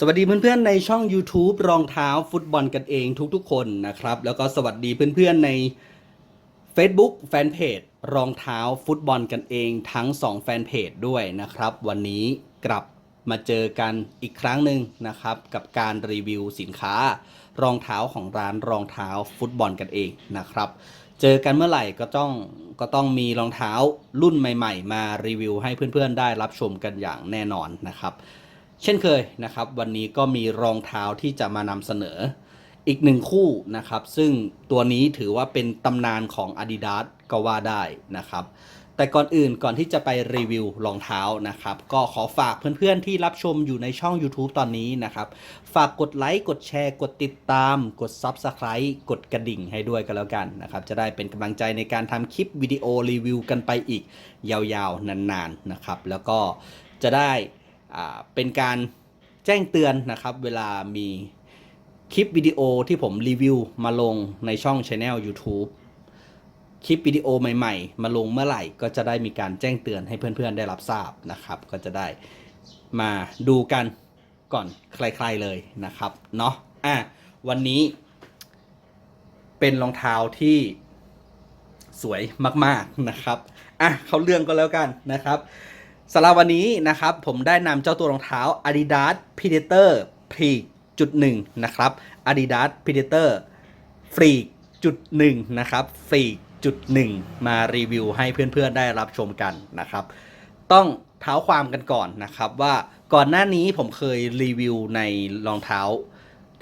สวัสดีเพื่อนๆในช่อง YouTube รองเท้าฟุตบอลกันเองทุกๆคนนะครับ แล้วก็สวัสดีเพื่อนๆใน Facebook แฟนเพจรองเท้าฟุตบอลกันเองทั้ง 2 แฟนเพจด้วยนะครับ วันนี้กลับมาเจอกันอีกครั้งหนึ่งนะครับ กับการรีวิวสินค้า รองเท้าของร้านรองเท้าฟุตบอลกันเองนะครับ เจอกันเมื่อไหร่ก็ต้องก็ต้องมีรองเท้ารุ่นใหม่ ๆ มารีวิวให้เพื่อนๆได้รับชมกันอย่างแน่นอนนะครับ เช่นเคยนะครับ วันนี้ก็มีรองเท้าที่จะมานำเสนออีกหนึ่งคู่นะครับ ซึ่งตัวนี้ถือว่าเป็นตำนานของ Adidas ก็ว่าได้นะครับ แต่ก่อนอื่นก่อนที่จะไปรีวิวรองเท้านะครับ ก็ขอฝากเพื่อนๆที่รับชมอยู่ในช่อง YouTube ตอนนี้นะครับ ฝากกดไลค์กดแชร์ กดติดตาม กด Subscribe กดกระดิ่งให้ด้วยกันแล้วกันนะครับ จะได้เป็นกำลังใจในการทำคลิปวิดีโอรีวิวกันไปอีกยาวๆนานๆนะครับ แล้วก็จะได้ เป็นการแจ้งเตือนนะครับ เวลามีคลิปวิดีโอที่ผมรีวิวมาลงในช่อง Channel YouTube คลิปวิดีโอใหม่ๆ มาลงเมื่อไหร่ก็จะได้มีการแจ้งเตือนให้เพื่อนๆได้รับทราบนะครับ ก็จะได้มาดูกันก่อนใครๆเลยนะครับเนาะอะวันนี้ เป็นรองเท้าที่สวยมากๆนะครับอะเขาเรื่องก็แล้วกันนะครับ สำหรับวันนี้นะครับ ผมได้นำเจ้าตัวรองเท้า Adidas Predator Freak จุดหนึ่งนะครับ Adidas Predator Freak จุดหนึ่งนะครับ f r e e จุดหนึ่งมารีวิวให้เพื่อนๆได้รับชมกันนะครับ ต้องเท้าความกันก่อนนะครับว่าก่อนหน้านี้ผมเคยรีวิวในรองเท้า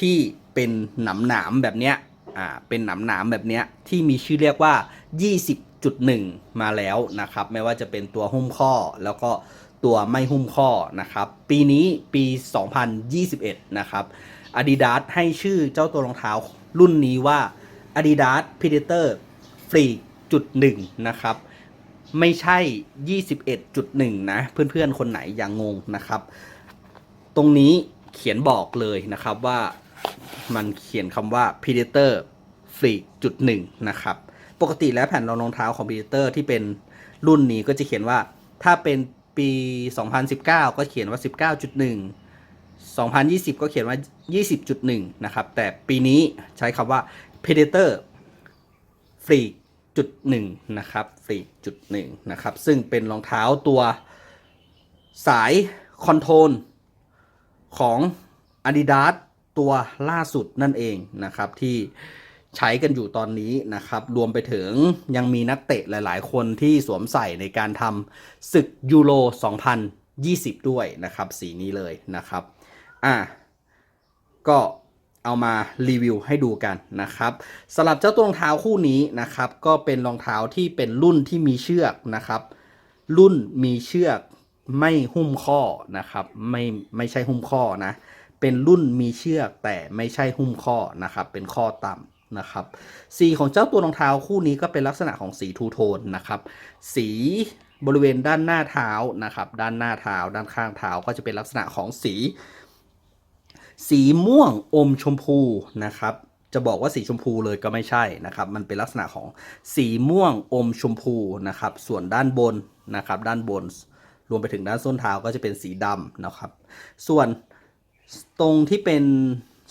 ที่เป็นหนามหนามๆแบบเนี้ยอ่าเป็นหนามหนามๆแบบเนี้ยที่มีชื่อเรียกว่า 2.1 มาแล้วนะครับ ไม่ว่าจะเป็นตัวหุ้มข้อแล้วก็ตัวไม่หุ้มข้อนะครับ ปีนี้ปี 2021 นะครับ Adidas ให้ชื่อเจ้าตัวรองเท้ารุ่นนี้ว่า Adidas Predator Freak จุดหนึ่งนะครับ ไม่ใช่ 21.1 นะ เพื่อนๆ คนไหนอย่างงงนะครับ ตรงนี้เขียนบอกเลยนะครับว่ามันเขียนคำว่า Predator Freak จุดหนึ่งนะครับ ปกติแล้วแผ่นรองรองเท้าของ Predator ที่เป็นรุ่นนี้ก็จะเขียนว่าถ้าเป็นปี 2019 ก็เขียนว่า 19.1 2020 ก็เขียนว่า 20.1 นะครับ แต่ปีนี้ใช้คำว่า Predator ฟรีจุดหนึ่งนะครับฟรีจุดหนึ่งนะครับ ซึ่งเป็นรองเท้าตัวสายคอนโทรลของ Adidas ตัวล่าสุดนั่นเองนะครับที่ ใช้กันอยู่ตอนนี้นะครับ รวมไปถึงยังมีนักเตะหลาย ๆ คนที่สวมใส่ในการทำศึกยูโร 2020 ด้วยนะครับ สีนี้เลยนะครับ อะก็เอามารีวิวให้ดูกันนะครับสำหรับเจ้าตัวรองเท้าคู่นี้นะครับ ก็เป็นรองเท้าที่เป็นรุ่นที่มีเชือกนะครับ รุ่นมีเชือกไม่หุ้มข้อนะครับ ไม่ไม่ใช่หุ้มข้อนะ เป็นรุ่นมีเชือกแต่ไม่ใช่หุ้มข้อนะครับ เป็นข้อต่ำ นะครับ สีของเจ้าตัวรองเท้าคู่นี้ก็เป็นลักษณะของสีทูโทนนะครับ สีบริเวณด้านหน้าเท้านะครับ ด้านหน้าเท้า ด้านข้างเท้าก็จะเป็นลักษณะของสี สีม่วงอมชมพูนะครับจะบอกว่าสีชมพูเลยก็ไม่ใช่นะครับ มันเป็นลักษณะของสีม่วงอมชมพูนะครับ ส่วนด้านบนนะครับ ด้านบน รวมไปถึงด้านส้นเท้าก็จะเป็นสีดำนะครับ ส่วนตรงที่เป็น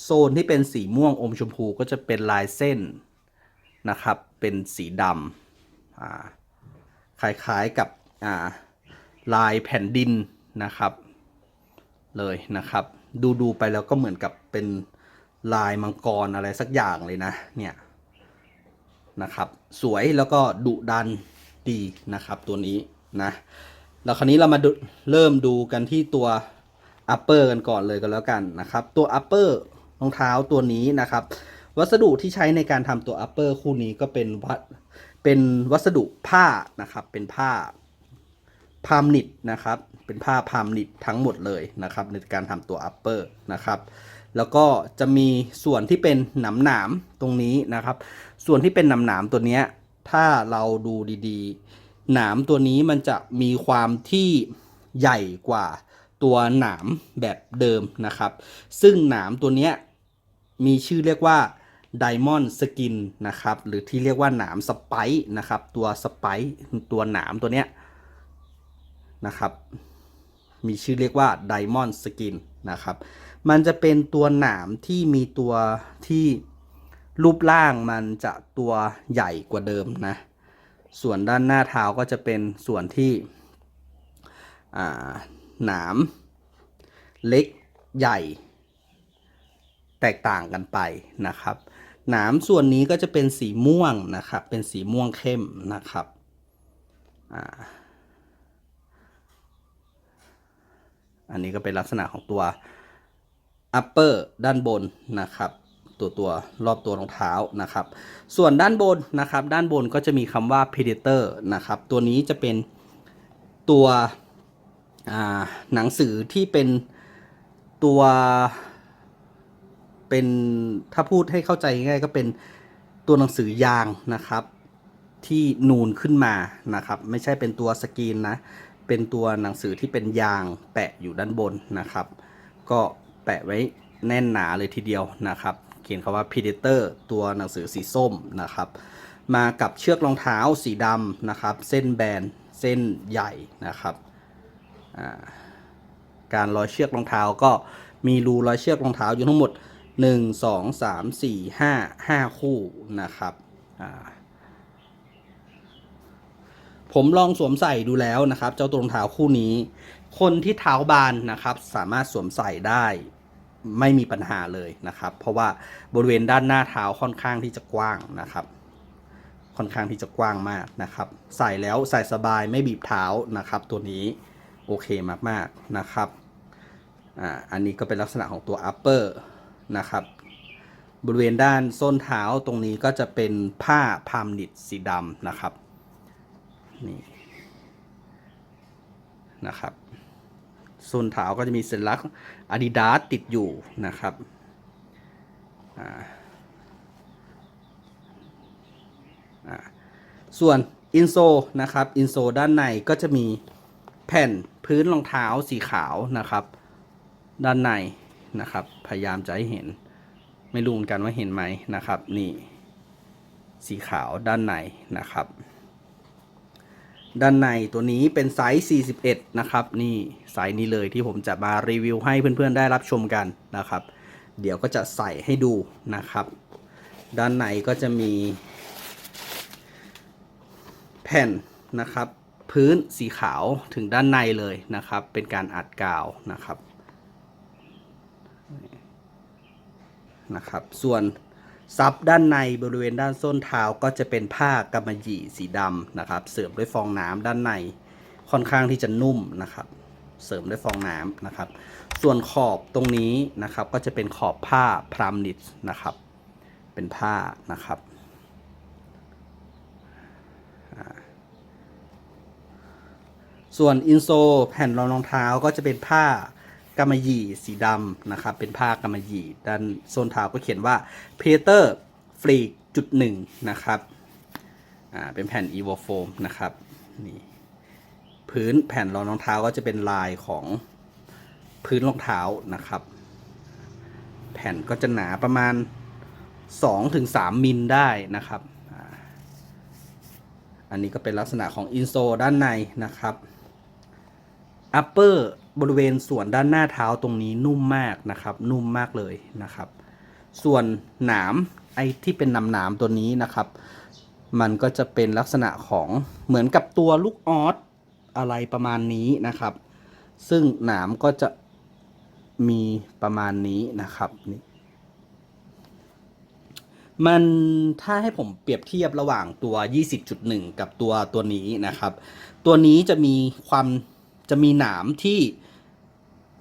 โซนที่เป็นสีม่วงอมชมพูก็จะเป็นลายเส้นนะครับ เป็นสีดำคล้ายๆกับาลายแผ่นดินนะครับ เลยนะครับ ดูดูไปแล้วก็เหมือนกับเป็นลายมังกรอะไรสักอย่างเลยนะเนี่ยนะครับ สวยแล้วก็ดุดันดีนะครับตัวนี้นะแล้วคราวนี้เรามาเริ่มดูกันที่ตัว upper กันก่อนเลยกันแล้วกันนะครับ ตัว upper รองเท้าตัวนี้นะครับ วัสดุที่ใช้ในการทำตัว upper คู่นี้ก็เป็นวัสเป็นวัสดุผ้านะครับ เป็นผ้าพามนิดนะครับ เป็นผ้าพามนิดทั้งหมดเลยนะครับ ในการทำตัว upper นะครับ แล้วก็จะมีส่วนที่เป็นหนามหนามตรงนี้นะครับ ส่วนที่เป็นหนามหนามตัวนี้ถ้าเราดูดีๆ หนามตัวนี้มันจะมีความที่ใหญ่กว่าตัวหนามแบบเดิมนะครับ ซึ่งหนามตัวเนี้ย มีชื่อเรียกว่า Diamond Skin นะครับ หรือที่เรียกว่าหนามสไปซ์นะครับ ตัวสไปซ์ตัวหนามตัวเนี้ยนะครับ มีชื่อเรียกว่า Diamond Skin นะครับ มันจะเป็นตัวหนามที่มีตัวที่รูปร่างมันจะตัวใหญ่กว่าเดิมนะ ส่วนด้านหน้าเท้าก็จะเป็นส่วนที่หนามเล็กใหญ่ แตกต่างกันไปนะครับ หนามส่วนนี้ก็จะเป็นสีม่วงนะครับ เป็นสีม่วงเข้มนะครับอ่าอันนี้ก็เป็นลักษณะของตัว upper ด้านบนนะครับ ตัวตัวรอบตัวรองเท้านะครับ ส่วนด้านบนนะครับ ด้านบนก็จะมีคำว่า predator นะครับ ตัวนี้จะเป็นตัวหนังสือที่เป็นตัว เป็นถ้าพูดให้เข้าใจง่ายก็เป็นตัวหนังสือยางนะครับ ที่นูนขึ้นมานะครับ ไม่ใช่เป็นตัวสกรีนนะ เป็นตัวหนังสือที่เป็นยางแปะอยู่ด้านบนนะครับ ก็แปะไว้แน่นหนาเลยทีเดียวนะครับ เขียนคำว่า Predator ตัวหนังสือสีส้มนะครับ มากับเชือกรองเท้าสีดำนะครับ เส้นแบนเส้นใหญ่นะครับการร้อยเชือกรองเท้าก็มีรูร้อยเชือกรองเท้าอยู่ทั้งหมด 1 2 3 4 5 5คู่นะครับผมลองสวมใส่ดูแล้วนะครับ เจ้าตัวรองเท้าคู่นี้ คนที่เท้าบานนะครับ สามารถสวมใส่ได้ไม่มีปัญหาเลยนะครับ เพราะว่าบริเวณด้านหน้าเท้าค่อนข้างที่จะกว้างนะครับ ค่อนข้างที่จะกว้างมากนะครับ ใส่แล้วใส่สบายไม่บีบเท้านะครับ ตัวนี้โอเคมากๆนะครับอ่าอันนี้ก็เป็นลักษณะของตัว upper นะครับ บริเวณด้านส้นเท้าตรงนี้ก็จะเป็นผ้าพามนิดสีดำนะครับนี่นะครับส้นเท้าก็จะมีสัญลักษณ์ Adidas ติดอยู่นะครับอ่าส่วนอินโซนะครับอินโซด้านในก็จะมีแผ่นพื้นรองเท้าสีขาวนะครับ ด้านใน นะครับ พยายามจะให้เห็น ไม่รู้เหมือนกันว่าเห็นไหมนะครับ นี่สีขาวด้านในนะครับ ด้านในตัวนี้เป็นไซส์ 41 นะครับ นี่ไซส์นี้เลยที่ผมจะมารีวิวให้เพื่อนๆได้รับชมกันนะครับ เดี๋ยวก็จะใส่ให้ดูนะครับ ด้านในก็จะมี แผ่นนะครับ พื้นสีขาวถึงด้านในเลยนะครับ เป็นการอัดกาวนะครับ นะครับ ส่วนซับด้านในบริเวณด้านส้นเท้าก็จะเป็นผ้ากำมะหยี่สีดำนะครับ เสริมด้วยฟองน้ำด้านในค่อนข้างที่จะนุ่มนะครับ เสริมด้วยฟองน้ำนะครับ ส่วนขอบตรงนี้นะครับ ก็จะเป็นขอบผ้าพรามนิดนะครับ เป็นผ้านะครับส่วนอินโซแผ่นรองรองเท้าก็จะเป็นผ้า กำมะหยี่สีดำนะครับ เป็นผ้ากำมะหยี่ด้านส้นเท้าก็เขียนว่า p e t e r f r e e จุดหนึ่งนะครับอ่าเป็นแผ่น evo foam นะครับนี่พื้นแผ่นรองรองเท้าก็จะเป็นลายของพื้นรองเท้านะครับ แผ่นก็จะหนาประมาณ 2-3 มิลได้นะครับอันนี้ก็เป็นลักษณะของอินโซด้านในนะครับ upper บริเวณส่วนด้านหน้าเท้าตรงนี้นุ่มมากนะครับ นุ่มมากเลยนะครับ ส่วนหนามไอ้ที่เป็นหนามหนามตัวนี้นะครับ มันก็จะเป็นลักษณะของเหมือนกับตัวลูกออสอะไรประมาณนี้นะครับ ซึ่งหนามก็จะมีประมาณนี้นะครับนี่มันถ้าให้ผมเปรียบเทียบระหว่างตัว 20.1 กับตัวตัวนี้นะครับ ตัวนี้จะมีความ จะมีหนามที่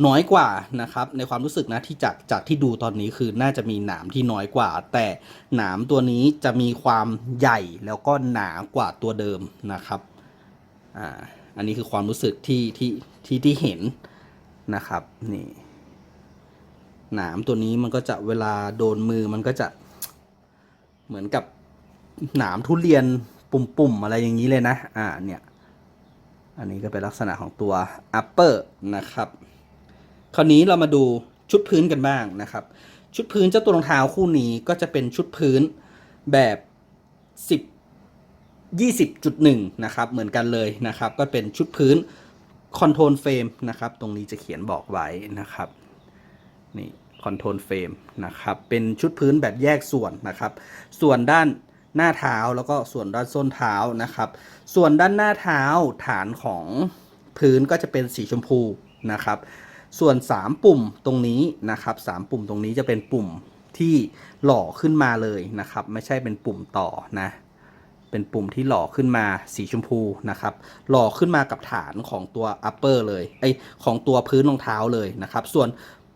น้อยกว่านะครับ ในความรู้สึกนะที่จากจากที่ดูตอนนี้คือน่าจะมีหนามที่น้อยกว่า แต่หนามตัวนี้จะมีความใหญ่แล้วก็หนากว่าตัวเดิมนะครับอ่าอันนี้คือความรู้สึกที่ที่ที่ที่เห็นนะครับนี่หนามตัวนี้มันก็จะเวลาโดนมือมันก็จะเหมือนกับหนามทุเรียนปุ่มๆอะไรอย่างนี้เลยนะ อ่า เนี่ย อันนี้ก็เป็นลักษณะของตัว upper นะครับ คราวนี้เรามาดูชุดพื้นกันบ้างนะครับ ชุดพื้นเจ้าตัวรองเท้าคู่นี้ก็จะเป็นชุดพื้นแบบ 10 20.1 นะครับ เหมือนกันเลยนะครับ ก็เป็นชุดพื้นคอนโทรลเฟรมนะครับ ตรงนี้จะเขียนบอกไว้นะครับ นี่คอนโทรลเฟรมนะครับ เป็นชุดพื้นแบบแยกส่วนนะครับ ส่วนด้าน หน้าเท้าแล้วก็ส่วนด้านส้นเท้านะครับ ส่วนด้านหน้าเท้าฐานของพื้นก็จะเป็นสีชมพูนะครับ ส่วน 3 ปุ่มตรงนี้นะครับ 3 ปุ่มตรงนี้จะเป็นปุ่มที่หล่อขึ้นมาเลยนะครับ ไม่ใช่เป็นปุ่มต่อนะ เป็นปุ่มที่หล่อขึ้นมาสีชมพูนะครับ หล่อขึ้นมากับฐานของตัว upper เลยไอของตัวพื้นรองเท้าเลยนะครับ ส่วน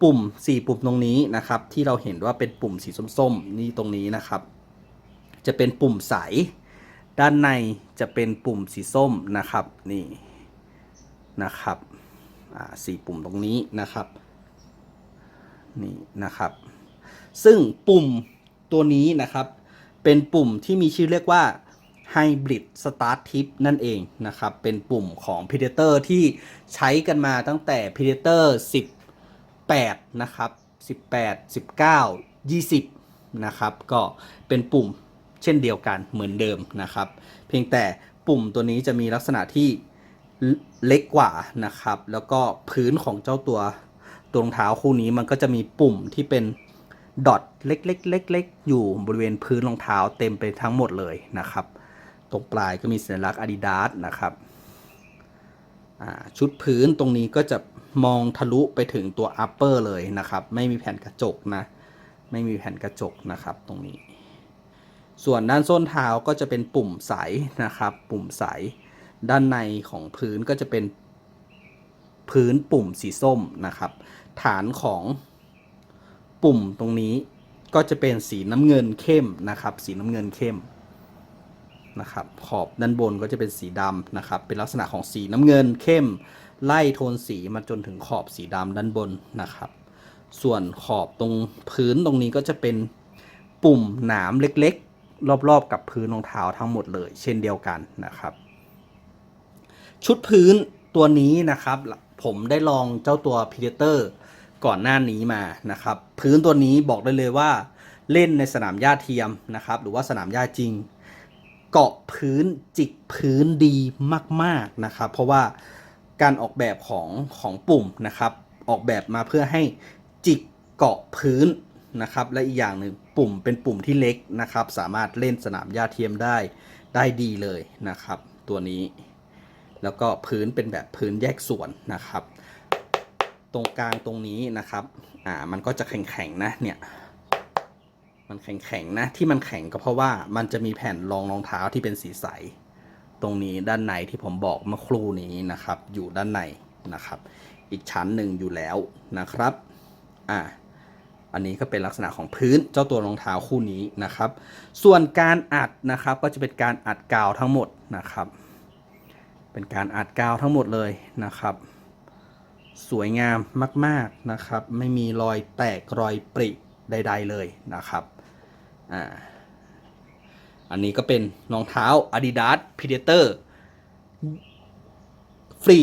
ปุ่ม 4 ปุ่มตรงนี้นะครับ ที่เราเห็นว่าเป็นปุ่มสีส้มๆนี่ตรงนี้นะครับ จะเป็นปุ่มใส ด้านในจะเป็นปุ่มสีส้มนะครับนี่นะครับสี่ปุ่มตรงนี้นะครับนี่นะครับ ซึ่งปุ่มตัวนี้นะครับเป็นปุ่มที่มีชื่อเรียกว่า Hybrid Start Tip นั่นเองนะครับ เป็นปุ่มของ Predator ที่ใช้กันมาตั้งแต่ Predator 18 นะครับ 18 19 20 นะครับ ก็เป็นปุ่ม เช่นเดียวกันเหมือนเดิมนะครับ เพียงแต่ปุ่มตัวนี้จะมีลักษณะที่เล็กกว่านะครับ แล้วก็พื้นของเจ้าตัวตัวรองเท้าคู่นี้มันก็จะมีปุ่มที่เป็นดอทเล็กๆๆ อยู่บริเวณพื้นรองเท้าเต็มไปทั้งหมดเลยนะครับ ตรงปลายก็มีสัญลักษณ์ Adidas นะครับชุดพื้นตรงนี้ก็จะมองทะลุไปถึงตัว upper เลยนะครับ ไม่มีแผ่นกระจกนะ ไม่มีแผ่นกระจกนะครับตรงนี้ ส่วนด้านส้นเท้าก็จะเป็นปุ่มใสนะครับ ปุ่มใส ด้านในของพื้นก็จะเป็นพื้นปุ่มสีส้มนะครับ ฐานของปุ่มตรงนี้ก็จะเป็นสีน้ำเงินเข้มนะครับ สีน้ำเงินเข้มนะครับ ขอบด้านบนก็จะเป็นสีดำนะครับ เป็นลักษณะของสีน้ำเงินเข้ม ไล่โทนสีมาจนถึงขอบสีดำด้านบนนะครับ ส่วนขอบตรงพื้นตรงนี้ก็จะเป็นปุ่มหนามเล็ก รอบๆกับพื้นรองเท้าทั้งหมดเลย เช่นเดียวกันนะครับ ชุดพื้นตัวนี้นะครับ ผมได้ลองเจ้าตัว Predator ก่อนหน้านี้มานะครับ พื้นตัวนี้บอกได้เลยว่าเล่นในสนามหญ้าเทียมนะครับ หรือว่าสนามหญ้าจริง เกาะพื้นจิกพื้นดีมาก ๆนะครับ เพราะว่าการออกแบบของของปุ่มนะครับ ออกแบบมาเพื่อให้จิกเกาะพื้นนะครับ และอีกอย่างหนึ่ง ปุ่มเป็นปุ่มที่เล็กนะครับ สามารถเล่นสนามหญ้าเทียมได้ได้ดีเลยนะครับ ตัวนี้ แล้วก็พื้นเป็นแบบพื้นแยกส่วนนะครับ ตรงกลางตรงนี้นะครับอ่ามันก็จะแข็งๆนะเนี่ยมันแข็งๆนะที่มันแข็งก็เพราะว่ามันจะมีแผ่นรองรองเท้าที่เป็นสีใส ตรงนี้ด้านในที่ผมบอกเมื่อครู่นี้นะครับ อยู่ด้านในนะครับ อีกชั้นหนึ่งอยู่แล้วนะครับอ่า อันนี้ก็เป็นลักษณะของพื้นเจ้าตัวรองเท้าคู่นี้นะครับ ส่วนการอัดนะครับก็จะเป็นการอัดกาวทั้งหมดนะครับ เป็นการอัดกาวทั้งหมดเลยนะครับ สวยงามมากๆนะครับ ไม่มีรอยแตกรอยปริใด ๆเลยนะครับอ่าอันนี้ก็เป็นรองเท้า Adidas Predator ฟรี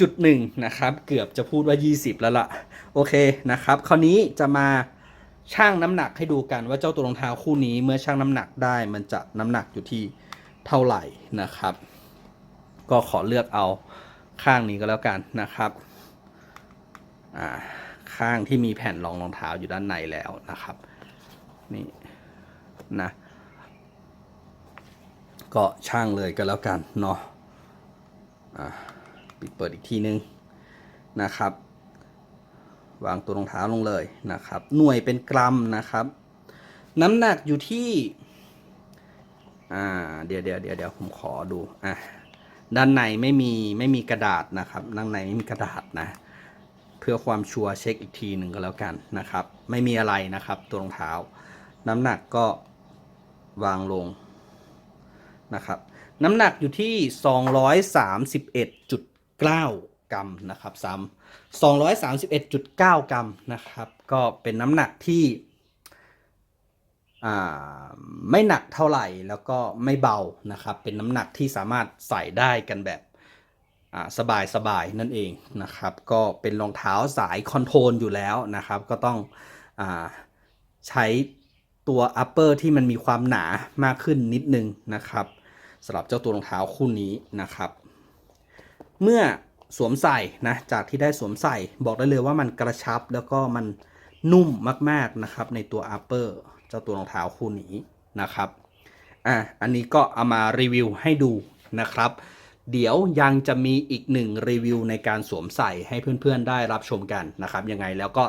จุดหนึ่งนะครับ เกือบจะพูดว่า 20 แล้วล่ะ โอเคนะครับ คราวนี้จะมาชั่งน้ำหนักให้ดูกันว่าเจ้าตัวรองเท้าคู่นี้เมื่อชั่งน้ำหนักได้ มันจะน้ำหนักอยู่ที่เท่าไหร่นะครับ ก็ขอเลือกเอาข้างนี้ก็แล้วกันนะครับข้างที่มีแผ่นรองรองเท้าอยู่ด้านในแล้วนะครับนี่นะก็ช่างเลยก็แล้วกันเนาะอ่า ปิดเปิดอีกทีนึงนะครับ วางตัวรองเท้าลงเลยนะครับ หน่วยเป็นกรัมนะครับ น้ำหนักอยู่ที่อ่าเดี๋ยวเดี๋ยวเดี๋ยวเดี๋ยวผมขอดูอะด้านในไม่มีไม่มีกระดาษนะครับด้านในไม่มีกระดาษนะ เพื่อความชัวร์เช็คอีกทีหนึ่งก็แล้วกันนะครับ ไม่มีอะไรนะครับตัวรองเท้า น้ำหนักก็วางลงนะครับ น้ำหนักอยู่ที่ 231.9 กรัมนะครับซ้ำ231.9กรัมนะครับ ก็เป็นน้ำหนักที่ไม่หนักเท่าไหร่แล้วก็ไม่เบานะครับ เป็นน้ำหนักที่สามารถใส่ได้กันแบบสบายสบายนั่นเองนะครับ ก็เป็นรองเท้าสายคอนโทรลอยู่แล้วนะครับ ก็ต้องอใช้ตัว upper ที่มันมีความหนามากขึ้นนิดนึงนะครับสำหรับเจ้าตัวรองเท้าคู่นี้นะครับ เมื่อสวมใส่นะจากที่ได้สวมใส่บอกได้เลยว่ามันกระชับแล้วก็มันนุ่มมากๆนะครับ ในตัว Upper เจ้าตัวรองเท้าคู่นี้นะครับอะอันนี้ก็เอามารีวิวให้ดูนะครับ เดี๋ยวยังจะมีอีกหนึ่งรีวิวในการสวมใส่ให้เพื่อนๆได้รับชมกันนะครับยังไงแล้วก็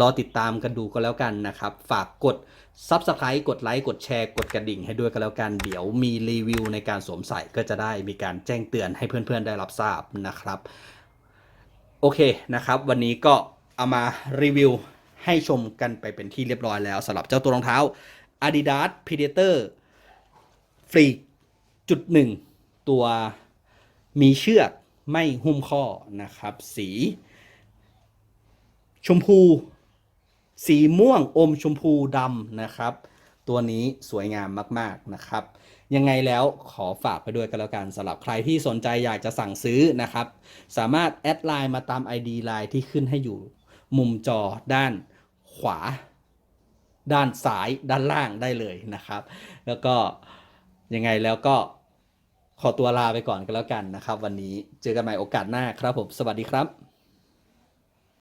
รอติดตามกันดูก็แล้วกันนะครับ ฝากกด Subscribe กดไลค์กดแชร์กดกระดิ่งให้ด้วยก็แล้วกัน เดี๋ยวมีรีวิวในการสวมใส่ก็จะได้มีการแจ้งเตือนให้เพื่อนๆได้รับทราบนะครับ โอเคนะครับ วันนี้ก็เอามารีวิวให้ชมกันไปเป็นที่เรียบร้อยแล้วสำหรับเจ้าตัวรองเท้า Adidas Predator ฟรีจุดหนึ่งตัว มีเชือกไม่หุ้มข้อนะครับ สี ชมพู สีม่วงอมชมพูดำนะครับ ตัวนี้สวยงามมากๆนะครับ ยังไงแล้วขอฝากไปด้วยกันแล้วกันสำหรับใครที่สนใจอยากจะสั่งซื้อนะครับ สามารถแอดไลน์มาตาม ID ไลน์ที่ขึ้นให้อยู่มุมจอด้านขวา ด้านซ้ายด้านล่างได้เลยนะครับ แล้วก็ยังไงแล้วก็ ขอตัวลาไปก่อนก็นแล้วกันนะครับ วันนี้เจอกันใหม่โอกาสหน้าครับผม สวัสดีครับ